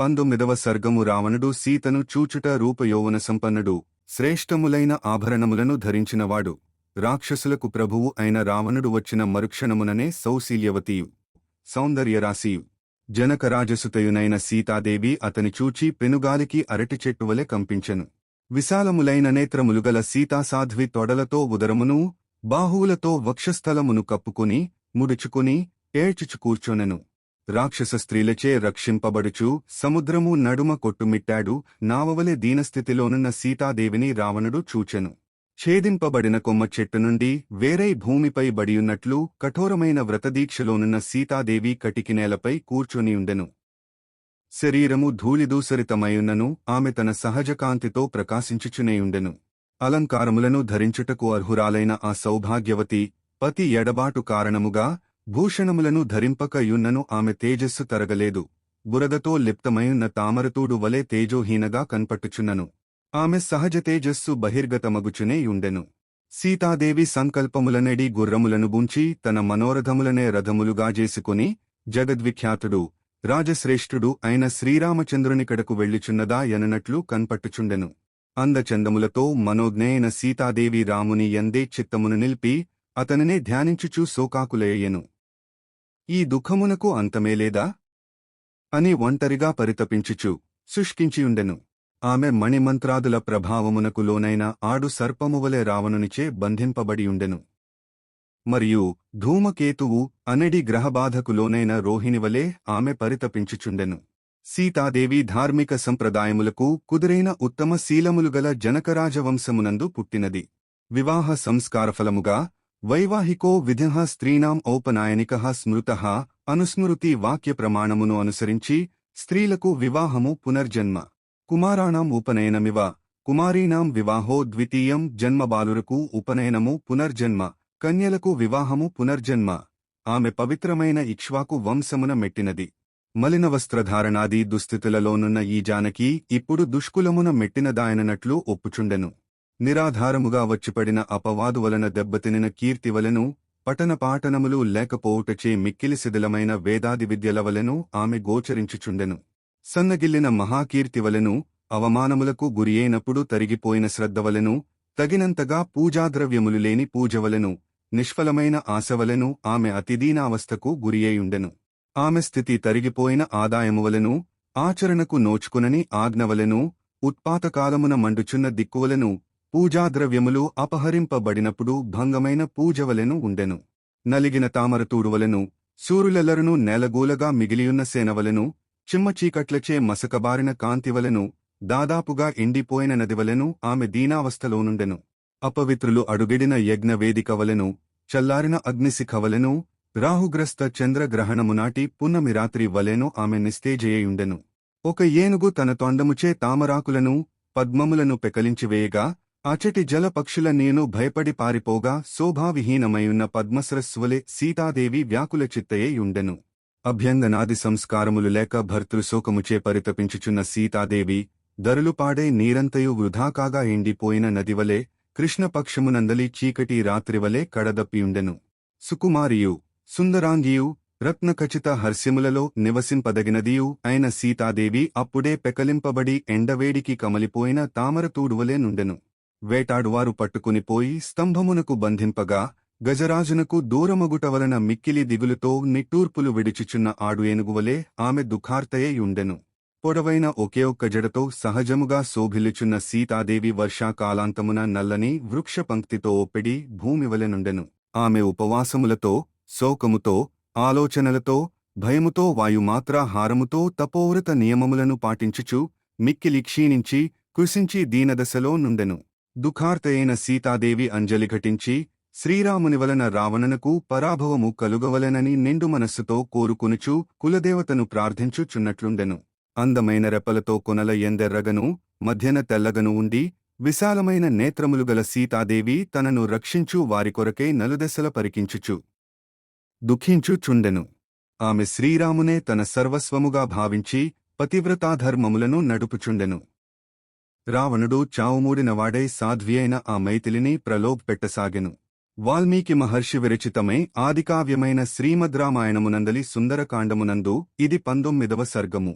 పంతొమ్మిదవ సర్గము రావణుడు సీతను చూచుట రూపయౌవన సంపన్నుడు శ్రేష్టములైన ఆభరణములను ధరించినవాడు. రాక్షసులకు ప్రభువు అయిన రావణుడు వచ్చిన మరుక్షణముననే సౌశీల్యవతీయు సౌందర్యరాశియు. జనకరాజసుతయునైన సీతాదేవి అతని చూచి పెనుగాలికి అరటి చెట్టువలె కంపించెను. విశాలములైన నేత్రములుగల సీతాసాధ్వి తొడలతో ఉదరమును బాహువులతో వక్షస్థలమును కప్పుకుని ముడుచుకుని ఏడ్చుచు కూర్చొనెను. రాక్షస స్త్రీలచే రక్షింపబడుచు సముద్రము నడుమ కొట్టుమిట్టాడు నావవలె దీనస్థితిలోనున్న సీతాదేవిని రావణుడు చూచెను. ఛేదింపబడిన కొమ్మ చెట్టు నుండి వేరై భూమిపై బడియున్నట్లు కఠోరమైన వ్రతదీక్షలోనున్న సీతాదేవి కటికి నేలపై కూర్చొనియుండెను శరీరము ధూళిదూసరితమయున్నను ఆమె తన సహజ కాంతితో ప్రకాశించుచునేయుండెను అలంకారములను ధరించుటకు అర్హురాలైన ఆ సౌభాగ్యవతి పతి ఎడబాటు కారణముగా భూషణములను ధరింపకయున్నను ఆమె తేజస్సు తరగలేదు. బురదతో లిప్తమయున్న తామరతూడు వలె తేజోహీనగా కన్పట్టుచున్నను. ఆమె సహజ తేజస్సు బహిర్గతమగుచునే యుండెను. సీతాదేవి సంకల్పములనెడి గుర్రములను బుంచి తన మనోరథములనే రథములుగా చేసుకుని జగద్విఖ్యాతుడు రాజశ్రేష్ఠుడు అయిన శ్రీరామచంద్రునికడకు వెళ్ళిచున్నదా ఎననట్లు కన్పట్టుచుండెను. అందచందములతో మనోజ్ఞయైన సీతాదేవి రాముని ఎందే చిత్తమును నిలిపి అతనినే ధ్యానించుచూ శోకాకులయ్యను. ఈ దుఃఖమునకు అంతమేలేదా అని ఒంటరిగా పరితపించుచు శుష్కించియుండెను. ఆమె మణిమంత్రాదుల ప్రభావమునకు లోనైన ఆడు సర్పమువలె రావణునిచే బంధింపబడియుండెను. మరియు ధూమకేతువు అనడి గ్రహబాధకు లోనైన రోహిణివలే ఆమె పరితపించుచుండెను. సీతాదేవి ధార్మిక సంప్రదాయములకు కుదురైన ఉత్తమ శీలములుగల జనకరాజవంశమునందు పుట్టినది. వివాహ సంస్కారఫలముగా వైవాహికో విధః స్త్రీణాం ఔపనాయనిక స్మృత అనుస్మృతి వాక్య ప్రమాణమును అనుసరించి స్త్రీలకు వివాహము పునర్జన్మ. కుమారాణం ఉపనయనమివ కుమారీణాం వివాహో ద్వితీయం జన్మ బాలురకు ఉపనయనము పునర్జన్మ. కన్యలకు వివాహము పునర్జన్మ. ఆమె పవిత్రమైన ఇక్ష్వాకు వంశమున మెట్టినది. మలిన వస్త్రధారణాది దుస్థితులలోనున్న ఈ జానకి ఇప్పుడు దుష్కులమున మెట్టినదాయననట్లు ఒప్పుచుండెను. నిరాధారముగా వచ్చిపడిన అపవాదు వలన దెబ్బతినిన కీర్తివలెను పఠనపాఠనములు లేకపోవుటచే మిక్కిలి శిథిలమైన వేదాది విద్యల వలెను ఆమె గోచరించుచుండెను. సన్నగిల్లిన మహాకీర్తివలెను అవమానములకు గురియైనప్పుడు తరిగిపోయిన శ్రద్ధవలెను తగినంతగా పూజాద్రవ్యములు లేని పూజవలెను నిష్ఫలమైన ఆశవలెను ఆమె అతిదీనావస్థకు గురియయుండెను. ఆమె స్థితి తరిగిపోయిన ఆదాయమువలెను ఆచరణకు నోచుకునని ఆజ్ఞవలెను ఉత్పాతకాలమున మండుచున్న దిక్కువలను పూజాద్రవ్యములు అపహరింపబడినప్పుడు భంగమైన పూజవలెను ఉండెను. నలిగిన తామరతూడువలెను సూర్యులెల్లరును నేలగూలగా మిగిలియున్న సేనవలెను చిమ్మచీకట్లచే మసకబారిన కాంతివలెను దాదాపుగా ఎండిపోయిన నదివలెను ఆమె దీనావస్థలోనుండెను అపవిత్రులు అడుగిడిన యజ్ఞవేదికవలెను చల్లారిన అగ్నిశిఖవలెను రాహుగ్రస్త చంద్రగ్రహణమునాటి పున్నమి రాత్రి వలెను ఆమె నిస్తేజేయుండెను ఒక ఏనుగు తన తొండముచే తామరాకులను పద్మములను పెకలించివేయగా అచటి జలపక్షుల నేను భయపడి పారిపోగా శోభావిహీనమయున్న పద్మసరస్వలే సీతాదేవి వ్యాకుల చిత్తయేయుండెను అభ్యంగనాది సంస్కారములు లేక భర్తృశోకముచే పరితపించుచున్న సీతాదేవి దరులుపాడే నీరంతయు వృధాకాగా ఎండిపోయిన నదివలే కృష్ణపక్షమునందలి చీకటి రాత్రివలే కడదప్పియుండెను. సుకుమారియు సుందరాంగియు రత్నఖచిత హర్స్యములలో నివసింపదగినదియు అయిన సీతాదేవి అప్పుడే పెకలింపబడి ఎండవేడికి కమలిపోయిన తామరతూడువలే నుండెను. వేటాడువారు పట్టుకునిపోయి స్తంభమునకు బంధింపగా గజరాజునకు దూరమగుట వలన మిక్కిలి దిగులుతో నిట్టూర్పులు విడిచిచున్న ఆడు ఏనుగువలే ఆమె దుఃఖార్తయ్యుండెను పొడవైన ఒకే ఒక్క జడతో సహజముగా శోభిల్లుచున్న సీతాదేవి వర్షాకాలాంతమున నల్లని వృక్షపంక్తితో ఒప్పిడి భూమివలెనుండెను ఆమె ఉపవాసములతో శోకముతో ఆలోచనలతో భయముతో వాయుమాత్రాహారముతో తపోవ్రత నియమములను పాటించుచు మిక్కిలి క్షీణించి కృషించి దీనదశలో నుండెను. దుఃఖార్తయైన సీతాదేవి అంజలి ఘటించి శ్రీరాముని వలన రావణనకు పరాభవము కలుగవలెనని నిండు మనస్సుతో కోరుకునుచు కులదేవతను ప్రార్థించుచున్నట్లుండెను. అందమైన రెప్పలతో కొనల ఎందెర్రగను మధ్యన తెల్లగను ఉండి విశాలమైన నేత్రములు గల సీతాదేవి తనను రక్షించు వారి కొరకే నలుదెసల పరికించుచు దుఃఖించుచుండెను. ఆమె శ్రీరామునే తన సర్వస్వముగా భావించి పతివ్రతాధర్మములను నడుపుచుండెను. రావణుడు చావుమూడినవాడై సాధ్వియైన ఆ మైథిలిని ప్రలోభపెట్టసాగెను వాల్మీకి మహర్షి విరచితమై ఆదికావ్యమైన శ్రీమద్రామాయణమునందలి సుందరకాండమునందు ఇది పంతొమ్మిదవ సర్గము.